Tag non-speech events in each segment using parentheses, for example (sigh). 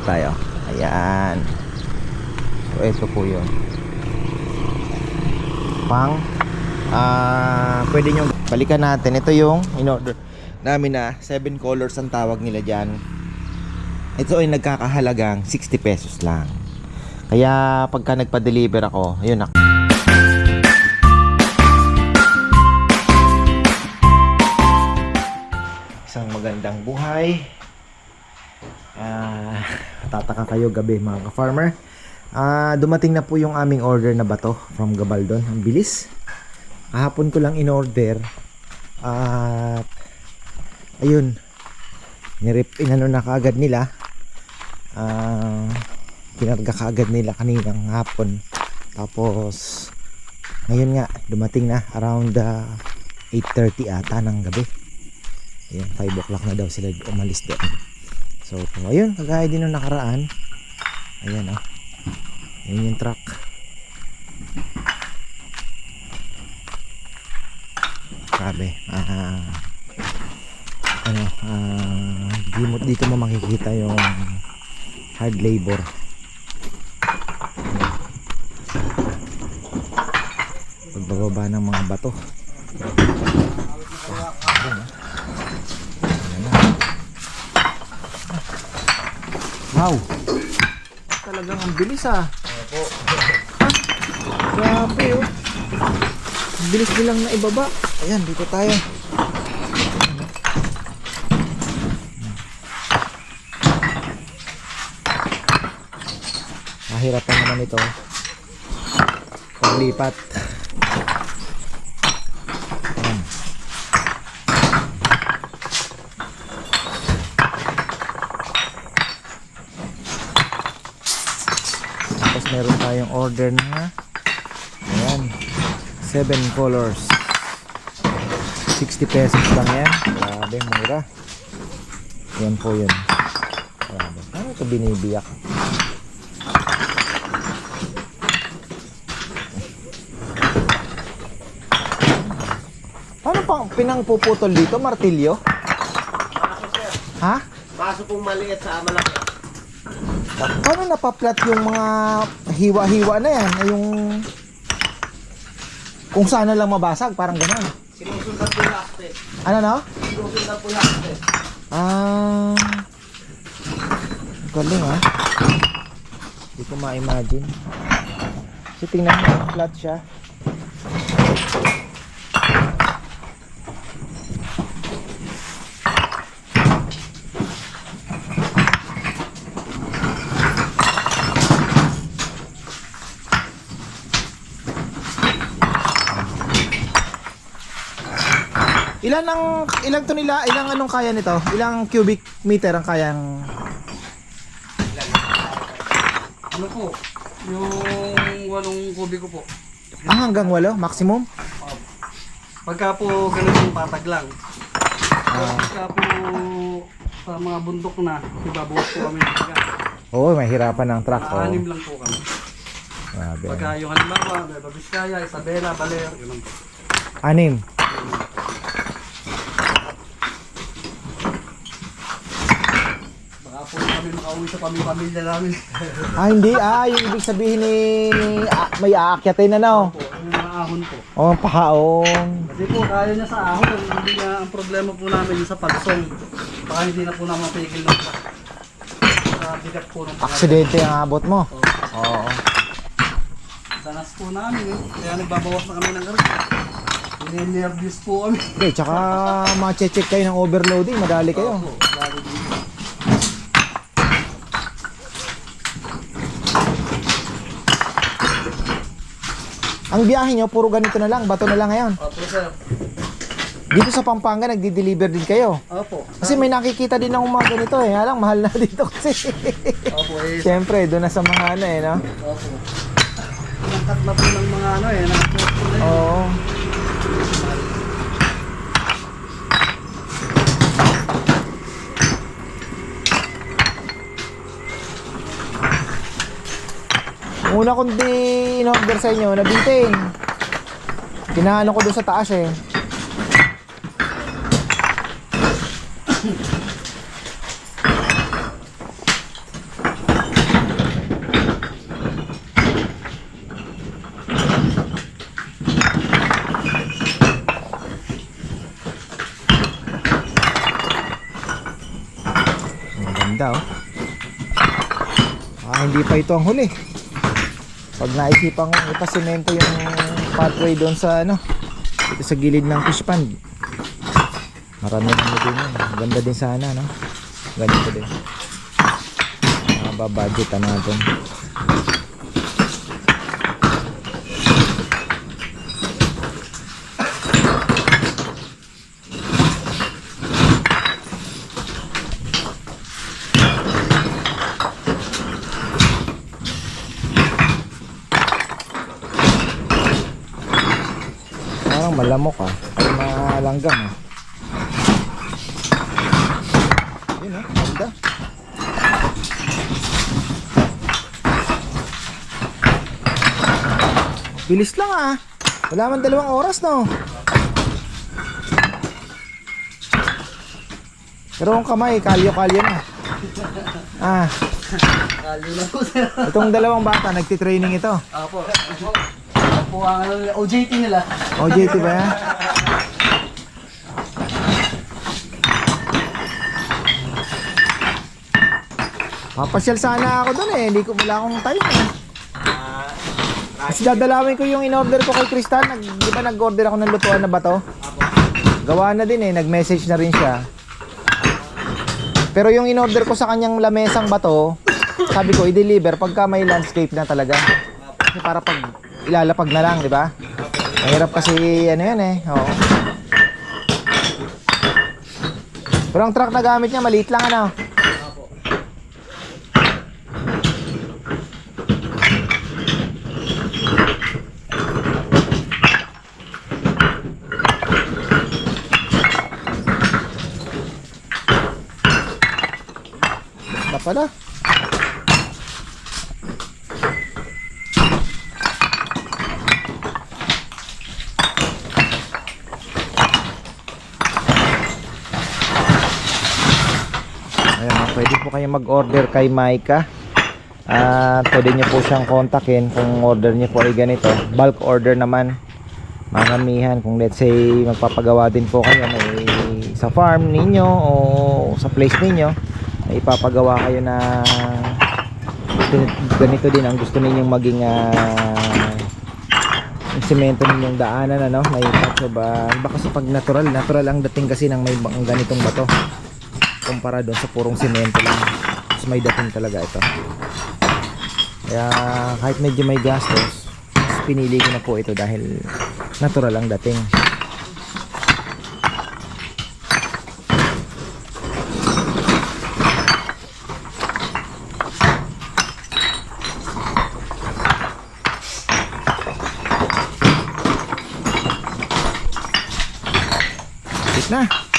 dito tayo. Ayan. So, ito po yun. Pang, ah, pwede nyo balikan natin. Ito yung in-order namin na 7 colors ang tawag nila dyan. Ito ay nagkakahalagang 60 pesos lang. Kaya pagka nagpa-deliver ako, ayun ako. Isang magandang buhay. Ah, tataka kayo gabi mga ka-farmer. Ah, dumating na po yung aming order na bato from Gabaldon. Ang bilis. Kahapon ko lang in-order. At ayun. Nirip inano na kaagad nila. Ah, kinarga kaagad nila kaninang hapon. Tapos ngayon nga dumating na around ah, 8:30 ata ng gabi. Ayun, 5 o'clock na daw sila umalis doon. So, ayun, kagaya din nung nakaraan. Ayan, oh. Ayun yung truck. Sabi, ah, ano, ah, di mo, dito mo makikita yung hard labor. Pagbababa ng mga bato. Wow! Talagang ang bilis ah. Opo. Grabe oh. Ang bilis nilang naibaba. Ayan, dito tayo. Mahirapan naman ito. Paglipat. Ayan. Tapos meron tayong order na Ayan 7 colors 60 pesos lang yan Grabe mura Yan po yun Grabe Ano ito binibiyak Paano pang pinangpuputol dito? Martilyo? Ha? Paso pong maliit sa malaki. Paano napaplat yung mga hiwa-hiwa na yan? Ay, Yung kung saan na lang mabasag, parang gano'n. Sinusundan po yung akte. Ano no? Sinusundan po yung akte. Ah, galing ah. Hindi ko ma-imagine. Kasi tingnan mo, flat siya. Ilan ang ilang to nila? Ilang anong kaya nito? Ilang cubic meter ang kayang Ano po? Yung walong kubiko po. Ah, hanggang walo maximum? Pagka po ganun yung patag lang. Pagka po sa mga bundok na, ibabawas po kami ng. Oo, mahirapan ng truck. Oh. Anim lang po kami. Grabe. Pagka yung halimbawa, Nueva Vizcaya, Isabela, Baler, yun lang po. Anim po kami makauwi sa pamilya namin. Ah, hindi. Ah, yung ibig sabihin ni ah, may aakyatin na no. po, yung mga ahon po. Oh, pahaon. Kasi po, kaya niya sa ahon. Hindi niya, ang problema po namin yung sa pagsong. Baka hindi na po na mapigil ng truck. Sa bigat po ng. Aksidente ang abot mo. Oo. Danas po namin eh. Kaya nagbabawas na kami ng karga. Ninervous po kami. Okay, tsaka (laughs) ma-check kayo ng overloading. Madali kayo. Opo, lalo dito. Ang biyahe nyo, puro ganito na lang. Bato na lang ngayon. Opo sir. Dito sa Pampanga, nagdi-deliver din kayo. Opo. Kasi may nakikita din ng mga ganito eh. Alang, mahal na dito kasi. Opo eh. Siyempre, doon na sa mga ano eh, no? Opo. Nangkat na po ng mga ano eh. Nangkat po na yun. Oo. Yung una kong di-order sa inyo, nabitin. Ginaano ko doon sa taas eh. Maganda. Oh. Ah, hindi pa ito ang huli. Pag naisipan kong ipasemento yung pathway doon sa ano, dito sa gilid ng fish pond. Marami na din yun. Ganda din sana, no? Ganito din. Mababudgetan natin. Parang malamok ah. Ay malanggam ah. Yun ah, ganda. Bilis lang ah. Wala man dalawang oras no. Pero ang kamay, kalyo-kalyo na. Ah, Kali na po sir. itong dalawang bata, nagtitraining ito. Apo. Po ang ano OJT nila. OJT ba yan? Papasyal sana ako doon eh. Hindi ko wala akong time eh. Kasi dadalawin ko yung in-order ko kay Crystal. Nag, di ba nag-order ako ng lutuan na bato? Gawa na din eh. Nag-message na rin siya. Pero yung in-order ko sa kanyang lamesang bato, sabi ko i-deliver pagka may landscape na talaga. Kasi para pag ilalapag na lang, di ba? Mahirap kasi ano yan eh. Oo. Pero ang truck na gamit niya maliit lang ano. Pala. Ayan, pwede po kayo mag-order kay Maika. At pwede nyo po siyang kontakin kung order nyo po ay ganito. Bulk order naman. Maramihan. Kung let's say magpapagawa din po kayo may sa farm ninyo o sa place ninyo ay ipapagawa kayo na ganito din ang gusto ninyong maging yung semento ninyong daanan ano may patso ba baka sa pag natural natural ang dating kasi ng may ganitong bato kumpara doon sa purong semento lang. Mas may dating talaga ito. Kaya kahit medyo may gastos pinili ko na po ito dahil natural ang dating. Na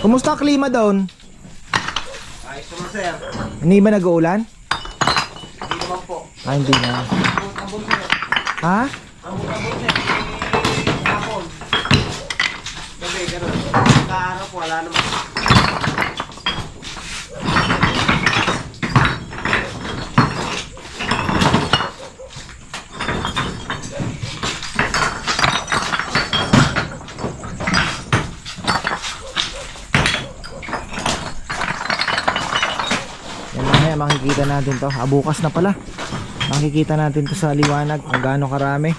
Kumusta ang klima doon? Ayos naman sir. Hindi ba nag-uulan? Hindi naman po. Ah, hindi na. Ambon sir. Ha? Ambon ambon sir. Hapon. Gabi, ganun. Kaaraw po, wala naman. Yan mamaya makikita natin to. Ah, bukas na pala. Makikita natin to sa liwanag kung gaano karami.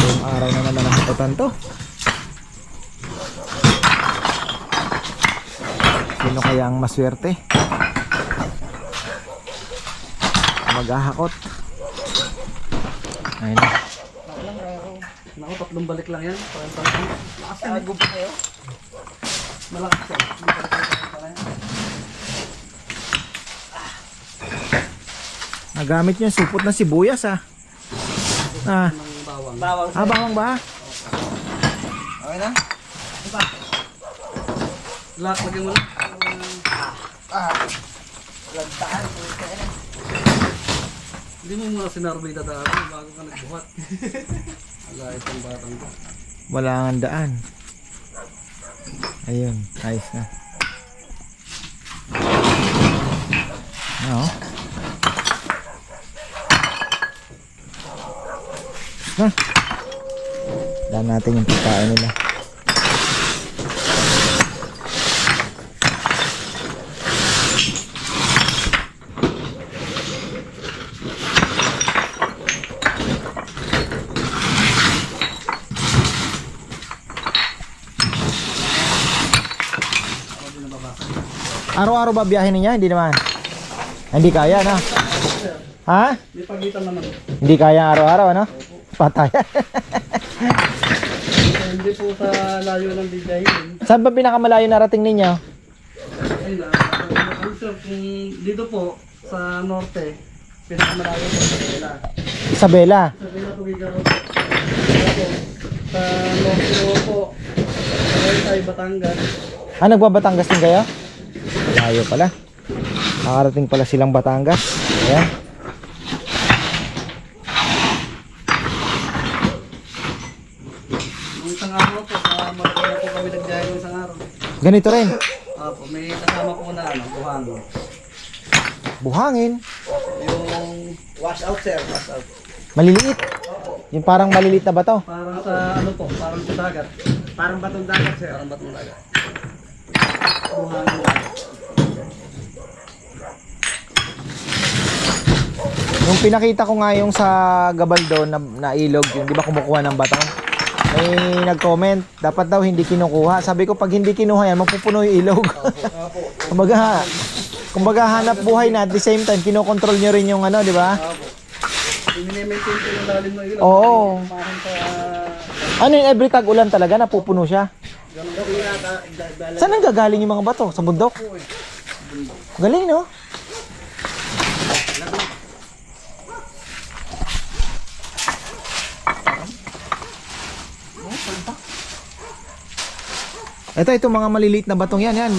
Yung araw na naman ang hapatan to. Sino kaya ang maswerte? Maghahakot. Ayun na. Naku, tatlong balik lang yan. Lakas yan. Agub kayo. Malakas yan. Hindi pa rin pala yan. Nagamit niya supot na sibuyas ah. Ah, Ng bawang. Bawang ah bawang ba? Okay na? Lahat lagyan mo na. Ah. Lantaan. Hindi mo muna sinarbay dadaan bago ka nagbuhat. (laughs) Wala itong batang to. Wala nga daan. Ayun, ayos na. Ano? Na. Daan natin yung pagkain nila. Araw-araw ba biyahe niya? Hindi naman. Hindi kaya na. Ha? May pagitan naman. Hindi kaya araw-araw ano? Patay. (laughs) Hindi po sa layo ng bigayin. Saan ba pinakamalayo narating ninyo? Ay na, ang sir, kung dito po sa norte, pinakamalayo po sa Manila. Isabela. Sa Manila po gigaro po. Sa norte po po, sa Batangas. Ah, nagbabatangas din kayo? Malayo pala. Nakarating pala silang Batangas. Ayan. Nung isang araw po, sa Marikina po kami nagbiyahe ng isang araw. Ganito rin. Apo, may kasama po na ano, buhangin. Buhangin. Yung Wash out, sir. Wash out. Maliliit. Yung parang maliliit na bato. parang sa ano po, parang sa dagat. Parang batong dagat, sir. Parang batong dagat. Buhangin. Nung pinakita ko nga yung sa Gabaldo na, na ilog, yung di ba kumukuha ng bato? May nag-comment, dapat daw hindi kinukuha. Sabi ko, pag hindi kinuha yan, mapupuno yung ilog. (laughs) kumbaga, kumbaga hanap buhay na at the same time, kinokontrol nyo rin yung ano, di ba? Mini-maintain ko yung lalim ng ilaw. Oo. Ano yung every tag ulan talaga, napupuno siya? Saan ang gagaling yung mga bato? Sa bundok? Galing, no? Ito, ito mga maliliit na batong yan, yan.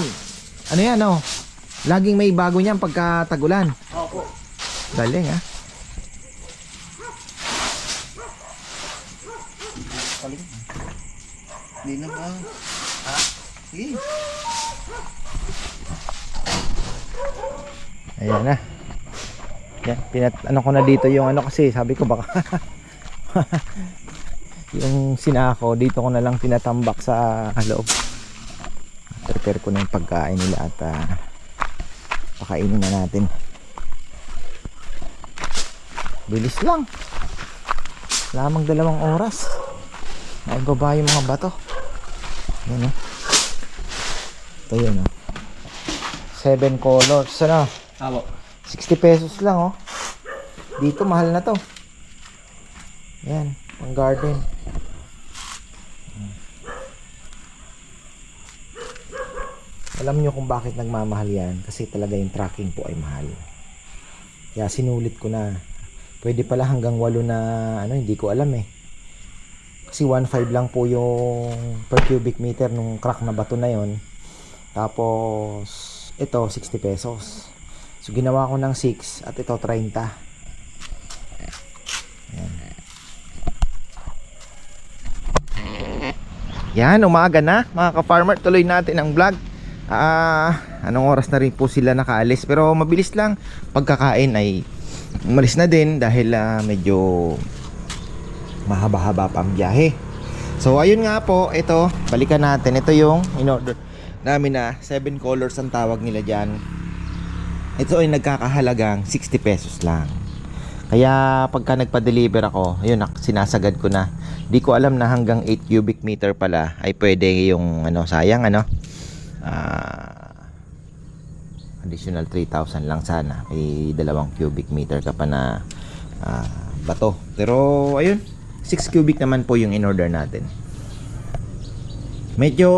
Ano yan, oh? Laging may bago niyan pagka tagulan. Opo. Galing, ah. Hindi na ba? Ha? Sige. Ayan na. Yan, pinat ano ko na dito yung ano kasi sabi ko baka (laughs) yung sinako dito ko na lang tinatambak sa loob. Prepare ko na yung pagkain nila at ah, pakainin na natin. Bilis lang. Lamang dalawang oras. Naibaba yung mga bato. Yan oh. Ito yun oh. Seven colors. Ano? Apo. 60 pesos lang oh. Dito mahal na to. Yan, pang garden. Alam nyo kung bakit nagmamahal yan kasi talaga yung tracking po ay mahal. Kaya sinulit ko na. Pwede pala hanggang 8 na ano, hindi ko alam eh. Kasi 1.5 lang po yung per cubic meter nung crack na bato na yon. Tapos ito 60 pesos. So ginawa ko ng 6 at ito 30. Ayan. Yan, umaga na mga ka-farmer. Tuloy natin ang vlog. Ah, anong oras na rin po sila nakaalis. Pero mabilis lang. Pagkakain ay umalis na din dahil ah, medyo mahaba-haba pa ang biyahe. So ayun nga po, ito, balikan natin. Ito yung in-order namin na 7 colors ang tawag nila dyan. Ito ay nagkakahalagang 60 pesos lang. Kaya pagka nagpa-deliver ako, ayun, sinasagad ko na. Di ko alam na hanggang 8 cubic meter pala ay pwede yung ano, sayang ano. Ah, additional 3,000 lang sana. May dalawang cubic meter ka pa na ah, bato. Pero ayun, 6 cubic naman po yung in-order natin. Medyo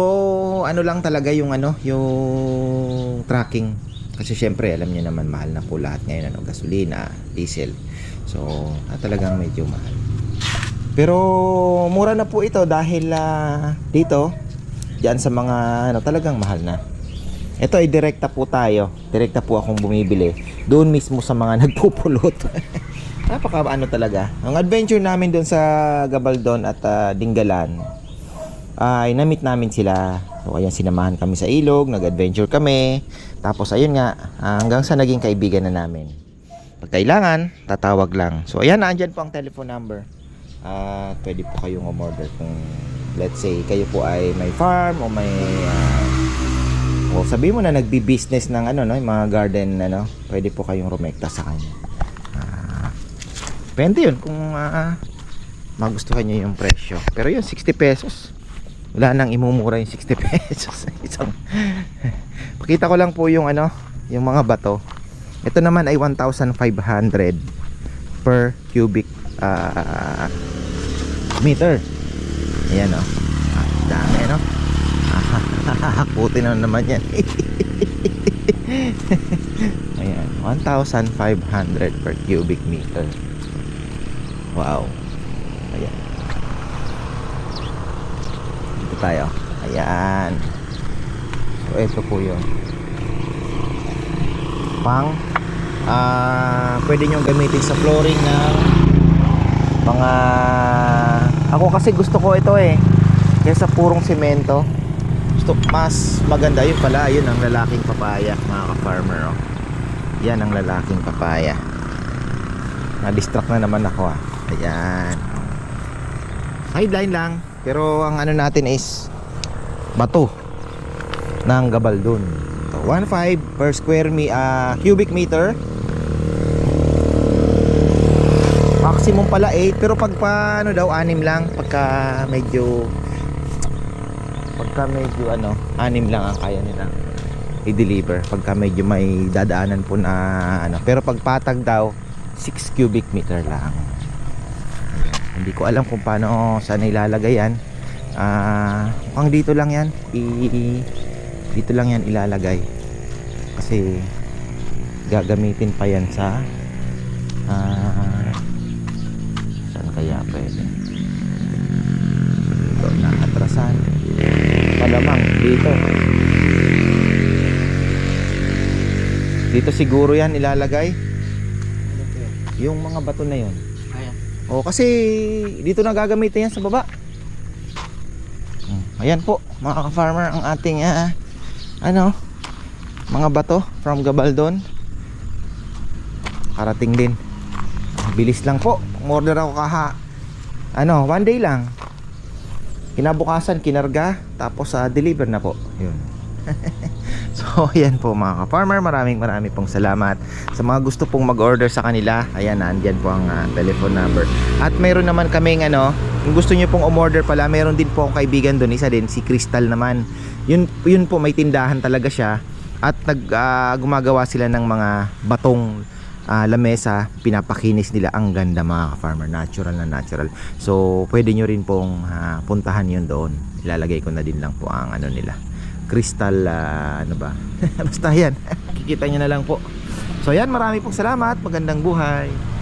ano lang talaga yung ano, yung tracking. Kasi syempre, alam niyo naman mahal na po lahat ngayon ano, gasolina, diesel. So, ah, talagang medyo mahal. Pero mura na po ito dahil ah, dito diyan sa mga ano talagang mahal na. Ito ay direkta po tayo. Direkta po akong bumibili. Doon mismo sa mga (laughs) nagpupulot. (laughs) Napaka ano talaga. Ang adventure namin doon sa Gabaldon at ah, Dinggalan ay na-meet namin sila. So ayan sinamahan kami sa ilog, nag-adventure kami. Tapos ayun nga, hanggang sa naging kaibigan na namin. Pag kailangan, tatawag lang. So ayan, andyan po ang telephone number. Ah, pwede po kayong umorder kung let's say kayo po ay may farm o may ah, o sabi mo na nagbi-business ng ano no, mga garden ano, pwede po kayong rumekta sa kanya. Depende yun kung ah, magustuhan niyo yung presyo. Pero yun 60 pesos. Wala nang imumura yung 60 (laughs) pesos. Isang (laughs) Pakita ko lang po yung ano, yung mga bato. Ito naman ay 1,500 per cubic ah, meter. Ayan o. Ah, dami no. (laughs) Hakutin na naman yan. (laughs) Ayan, 1,500 per cubic meter. Wow. Ayan. Dito tayo. Ayan. So, ito po yun. Pang ah pwede nyo gamitin sa flooring ng mga ako kasi gusto ko ito eh. Kaysa purong semento gusto mas maganda. Yun pala yun ang lalaking papaya mga ka-farmer oh. yan ang lalaking papaya. Na-distract na naman ako ah. Ayan. Sideline lang pero ang ano natin is bato ng gabaldon. So, 1.5 per square me, ah, cubic meter maximum pala 8 pero pag pa ano daw 6 lang pagka medyo pagka medyo ano 6 lang ang kaya nila i-deliver pagka medyo may dadaanan po na ano. Pero pag patag daw 6 cubic meter lang. Hindi ko alam kung paano saan ilalagay yan. Ah mukhang dito lang yan i dito lang yan ilalagay. Kasi gagamitin pa yan sa ah dito. Dito siguro yan ilalagay. Yung mga bato na yon o kasi dito na gagamitin yan sa baba. Hmm, ayan po mga ka-farmer ang ating ah, ano mga bato from Gabaldon. Karating din. Bilis lang po. Umorder ako kaha ano one day lang kinabukasan kinarga tapos sa deliver na po. Yun. (laughs) So ayan po mga ka-farmer. Maraming maraming pong salamat sa mga gusto pong mag-order sa kanila. Ayan nandyan po ang ah, telephone number. At mayroon naman kaming ano kung gusto nyo pong umorder pala meron din po akong kaibigan doon isa din si Crystal naman. Yun, yun po may tindahan talaga siya. At nag ah, gumagawa sila ng mga batong ah, lamesa pinapakinis nila. Ang ganda mga farmer natural na natural. So pwede nyo rin pong ah, puntahan yun doon. Ilalagay ko na din lang po ang ano nila. Crystal ah, ano ba? (laughs) Basta yan. (laughs) Kikita nyo na lang po. So yan. Marami pong salamat. Magandang buhay